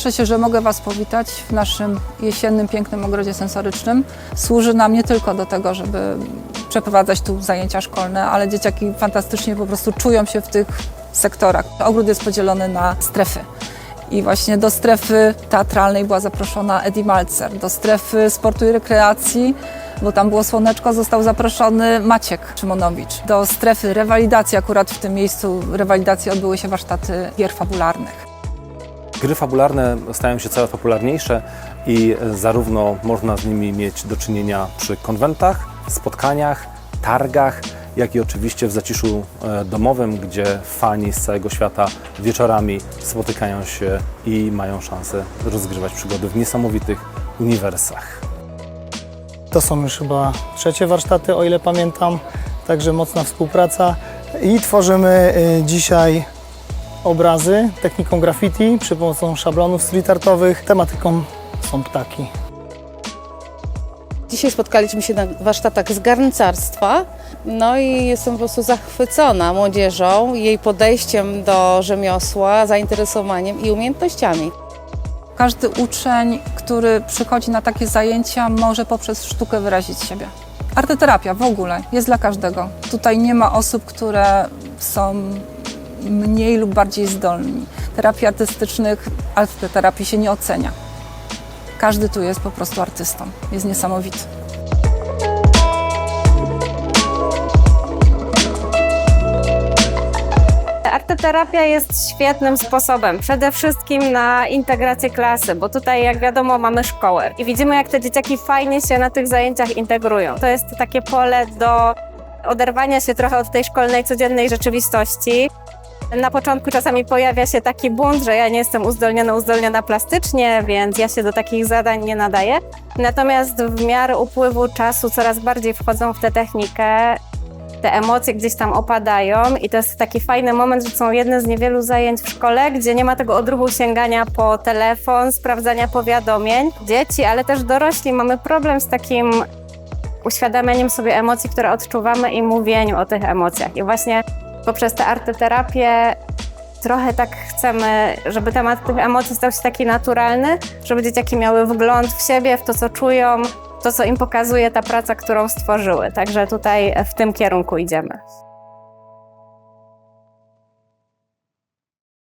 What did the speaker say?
Cieszę się, że mogę Was powitać w naszym jesiennym, pięknym ogrodzie sensorycznym. Służy nam nie tylko do tego, żeby przeprowadzać tu zajęcia szkolne, ale dzieciaki fantastycznie po prostu czują się w tych sektorach. Ogród jest podzielony na strefy. I właśnie do strefy teatralnej była zaproszona Eddie Malcer, do strefy sportu i rekreacji, bo tam było słoneczko, został zaproszony Maciek Szymonowicz. Do strefy rewalidacji, akurat w tym miejscu rewalidacji odbyły się warsztaty gier fabularnych. Gry fabularne stają się coraz popularniejsze i zarówno można z nimi mieć do czynienia przy konwentach, spotkaniach, targach, jak i oczywiście w zaciszu e, domowym, gdzie fani z całego świata wieczorami spotykają się i mają szansę rozgrywać przygody w niesamowitych uniwersach. To są już chyba trzecie warsztaty, o ile pamiętam, także mocna współpraca. I tworzymy y, dzisiaj obrazy techniką graffiti przy pomocą szablonów street artowych. Tematyką są ptaki. Dzisiaj spotkaliśmy się na warsztatach z garncarstwa. No i jestem po prostu zachwycona młodzieżą, jej podejściem do rzemiosła, zainteresowaniem i umiejętnościami. Każdy uczeń, który przychodzi na takie zajęcia, może poprzez sztukę wyrazić siebie. Arteterapia w ogóle jest dla każdego. Tutaj nie ma osób, które są mniej lub bardziej zdolni. Terapii artystycznych, arteterapii się nie ocenia. Każdy tu jest po prostu artystą. Jest niesamowity. Arteterapia jest świetnym sposobem, przede wszystkim na integrację klasy, bo tutaj, jak wiadomo, mamy szkołę i widzimy, jak te dzieciaki fajnie się na tych zajęciach integrują. To jest takie pole do oderwania się trochę od tej szkolnej, codziennej rzeczywistości. Na początku czasami pojawia się taki bunt, że ja nie jestem uzdolniona, uzdolniona plastycznie, więc ja się do takich zadań nie nadaję. Natomiast w miarę upływu czasu coraz bardziej wchodzą w tę technikę te emocje gdzieś tam opadają i to jest taki fajny moment, że są jedne z niewielu zajęć w szkole, gdzie nie ma tego odruchu sięgania po telefon, sprawdzania powiadomień. Dzieci, ale też dorośli mamy problem z takim uświadamianiem sobie emocji, które odczuwamy i mówieniu o tych emocjach. I właśnie poprzez tę arteterapię trochę tak chcemy, żeby temat tych emocji stał się taki naturalny, żeby dzieciaki miały wgląd w siebie, w to, co czują, to, co im pokazuje ta praca, którą stworzyły. Także tutaj w tym kierunku idziemy.